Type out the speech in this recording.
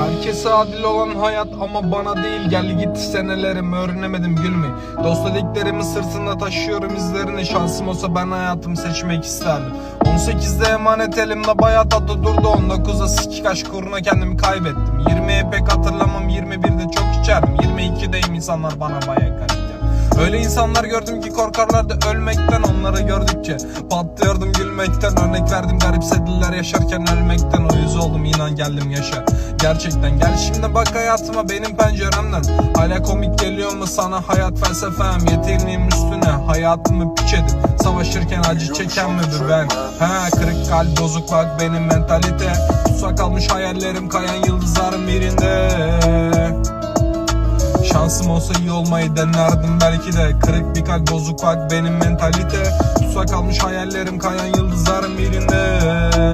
Herkese adil olan hayat ama bana değil. Gel git senelerim öğrenemedim gülmeyi Dost dediklerimi sırtında taşıyorum izlerini. Şansım olsa ben hayatımı seçmek isterdim. 18'de emanet elimde bayağı tatlı durdu. 19'da sikik aşk uğruna kendimi kaybettim. 20'ye pek hatırlamam 21'de çok içerdim. 22'deyim insanlar bana bayağı garip. Öyle insanlar gördüm ki korkarlardı ölmekten. Onları gördükçe patlıyordum gülmekten. Örnek verdim garipsediler yaşarken ölmekten yüz oldum inan geldim yaşa. Gerçekten gel şimdi bak hayatıma benim penceremden. Hala komik geliyor mu sana? Hayat felsefem Yeteneğim üstüne. Hayatımı piç edip Savaşırken acı çeken bir ben? Ha kırık kalp bozuk bak benim mentalite. Tutsak kalmış hayallerim kayan yıldızların birinde. Şansım olsa iyi olmayı denerdim belki de. Kırık bir kalp bozuk bak benim mentalite. Tutsak kalmış hayallerim kayan yıldızların birinde